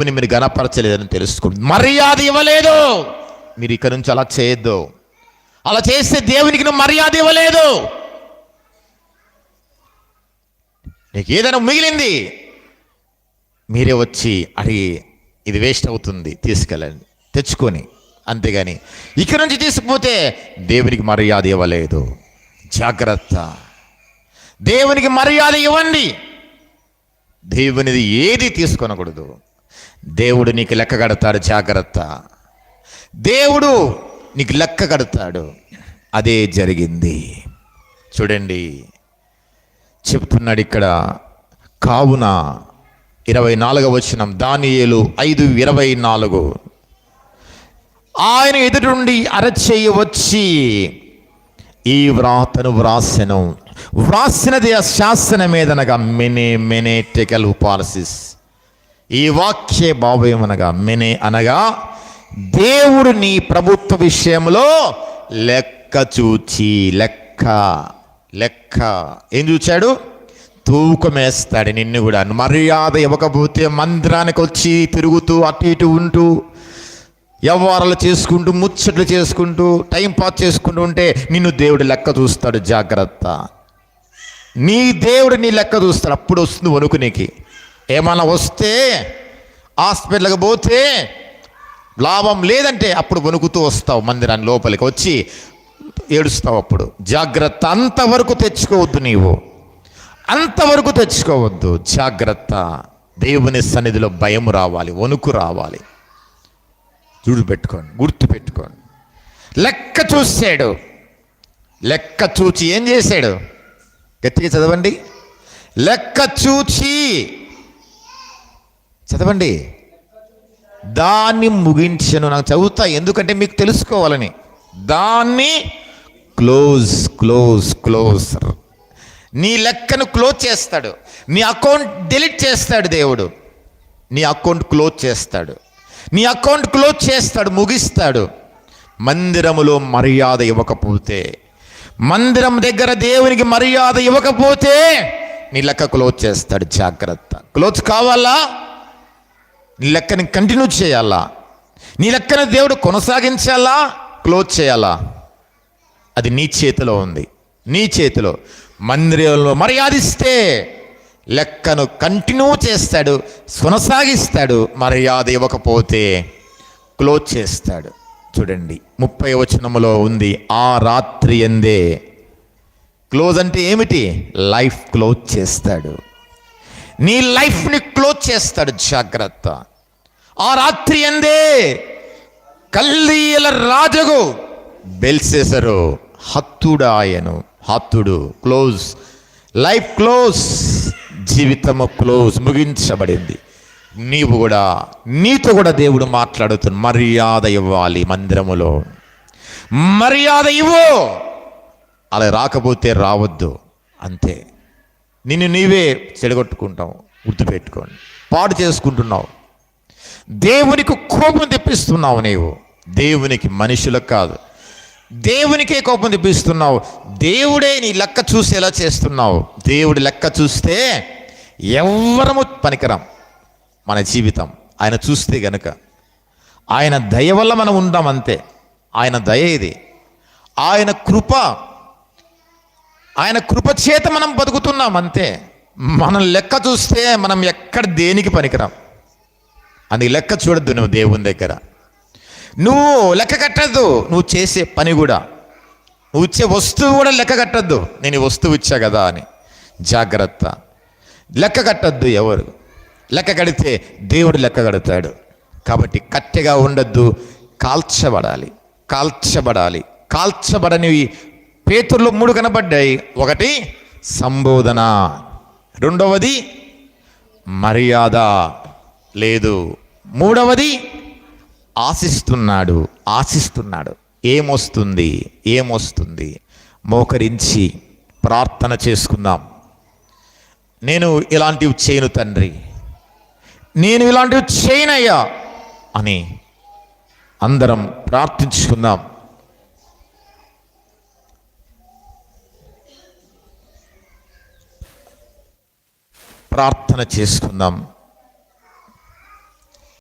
దేవుని మీరు గణపరచలేదని తెలుసుకోండి మర్యాద ఇవ్వలేదు. మీరు ఇక్కడ నుంచి అలా చేయొద్దు. అలా చేస్తే దేవునికి నువ్వు మర్యాద ఇవ్వలేదు. నీకు ఏదైనా మిగిలింది మీరే వచ్చి అడిగి ఇది వేస్ట్ అవుతుంది తీసుకెళ్ళండి తెచ్చుకొని. అంతేగాని ఇక్కడ నుంచి తీసుకుపోతే దేవునికి మర్యాద ఇవ్వలేదు. జాగ్రత్త. దేవునికి మర్యాద ఇవ్వండి. దేవునిది ఏది తీసుకొనకూడదు. దేవుడు నీకు లెక్క కడతాడు జాగ్రత్త. దేవుడు నీకు లెక్క కడతాడు. అదే జరిగింది. చూడండి చెప్తున్నాడు ఇక్కడ కావున ఇరవై నాలుగవ వచనం దానియేలు ఐదు ఇరవై నాలుగు. ఆయన ఎదురుండి అరచేయి వచ్చి ఈ వ్రాతను వ్రాసెను. వ్రాసినది ఆ శాసన మీదనగా మెనే మెనే టెకల్ పాలసిస్ ఈ వాక్య అనగా మెనే అనగా దేవుడు నీ ప్రభుత్వ విషయంలో లెక్క చూచి లెక్క లెక్క. ఏం చూచాడు? తూకమేస్తాడు నిన్ను కూడా. మర్యాద ఇవ్వకపోతే మందిరానికి వచ్చి తిరుగుతూ అటు ఇటు ఉంటూ వ్యవహారాలు చేసుకుంటూ ముచ్చట్లు చేసుకుంటూ టైం పాస్ చేసుకుంటూ ఉంటే నిన్ను దేవుడు లెక్క చూస్తాడు జాగ్రత్త. నీ దేవుడు నీ లెక్క చూస్తాడు. అప్పుడు వస్తుంది వణుకు నీకు. ఏమైనా వస్తే హాస్పిటల్కి పోతే లాభం లేదంటే అప్పుడు వణుకుతూ వస్తావు మందిరాన్ని లోపలికి వచ్చి ఏడుస్తావు అప్పుడు. జాగ్రత్త అంతవరకు తెచ్చుకోవద్దు నీవు. అంతవరకు తెచ్చుకోవద్దు. జాగ్రత్త. దేవుని సన్నిధిలో భయం రావాలి వణుకు రావాలి. చూడు పెట్టుకోండి గుర్తు పెట్టుకోండి. లెక్క చూసాడు. లెక్క చూచి ఏం చేశాడు గట్టిగా చదవండి. లెక్క చూచి చదవండి. దాన్ని ముగించను. నాకు చదువుతా ఎందుకంటే మీకు తెలుసుకోవాలని. దాన్ని క్లోజ్ క్లోజ్ క్లోజ్. నీ లెక్కను క్లోజ్ చేస్తాడు. నీ అకౌంట్ డిలీట్ చేస్తాడు దేవుడు. నీ అకౌంట్ క్లోజ్ చేస్తాడు. నీ అకౌంట్ క్లోజ్ చేస్తాడు ముగిస్తాడు. మందిరములో మర్యాద ఇవ్వకపోతే మందిరం దగ్గర దేవునికి మర్యాద ఇవ్వకపోతే నీ లెక్క క్లోజ్ చేస్తాడు జాగ్రత్త. క్లోజ్ కావాలా? నీ లెక్కని కంటిన్యూ చేయాలా? నీ లెక్కను దేవుడు కొనసాగించాలా? క్లోజ్ చేయాలా? అది నీ చేతిలో ఉంది. నీ చేతిలో. మందిరంలో మర్యాదిస్తే లెక్కను కంటిన్యూ చేస్తాడు కొనసాగిస్తాడు మర్యాద ఇవ్వకపోతే క్లోజ్ చేస్తాడు. చూడండి ముప్పై వచనములో ఉంది ఆ రాత్రి ఎందే క్లోజ్ అంటే ఏమిటి? లైఫ్ క్లోజ్ చేస్తాడు. నీ లైఫ్ని క్లోజ్ చేస్తాడు జాగ్రత్త. ఆ రాత్రి ఎందే కల్లీల రాజుగు హత్తుడు హత్తుడాయను హత్తుడు క్లోజ్. లైఫ్ క్లోజ్ జీవితము క్లోజ్ ముగించబడింది. నీవు కూడా నీతో కూడా దేవుడు మాట్లాడుతున్న మర్యాద ఇవ్వాలి మందిరములో. మర్యాద ఇవ్వు. అలా రాకపోతే రావద్దు. అంతే. నిన్ను నీవే చెడగొట్టుకుంటావు. గుర్తుపెట్టుకోండి. పాడు చేసుకుంటున్నావు. దేవునికి కోపం తెప్పిస్తున్నావు నీవు. దేవునికి మనుషులకు కాదు. దేవునికే కోపం తెప్పిస్తున్నావు. దేవుడే నీ లెక్క చూసేలా చేస్తున్నావు? దేవుడి లెక్క చూస్తే ఎవ్వరము పనికిరాం మన జీవితం. ఆయన చూస్తే గనుక. ఆయన దయ వల్ల మనం ఉంటాం అంతే. ఆయన దయ ఇది. ఆయన కృప. ఆయన కృప చేత మనం బతుకుతున్నాం అంతే. మనం లెక్క చూస్తే మనం ఎక్కడ దేనికి పనికిరాం? అది లెక్క చూడద్దు నువ్వు దేవుని దగ్గర. నువ్వు లెక్క కట్టద్దు నువ్వు చేసే పని కూడా. నువ్వు ఇచ్చే వస్తువు కూడా లెక్క కట్టద్దు. నేను ఈ వస్తువు ఇచ్చా కదా అని. జాగ్రత్త. లెక్క కట్టద్దు ఎవరు. లెక్క కడితే దేవుడు లెక్క కడతాడు. కాబట్టి కట్టెగా ఉండద్దు కాల్చబడాలి కాల్చబడాలి. కాల్చబడనివి పేతుర్లు మూడు కనబడ్డాయి. ఒకటి సంబోధన. రెండవది మర్యాద. లేదు. మూడవది ఆశిస్తున్నాడు ఆశిస్తున్నాడు. ఏమొస్తుంది? ఏమొస్తుంది? మోకరించి ప్రార్థన చేసుకుందాం. నేను ఇలాంటివి చేయను తండ్రి. నేను ఇలాంటివి చేయనయ్యా అని అందరం ప్రార్థించుకుందాం. ప్రార్థన చేసుకుందాం.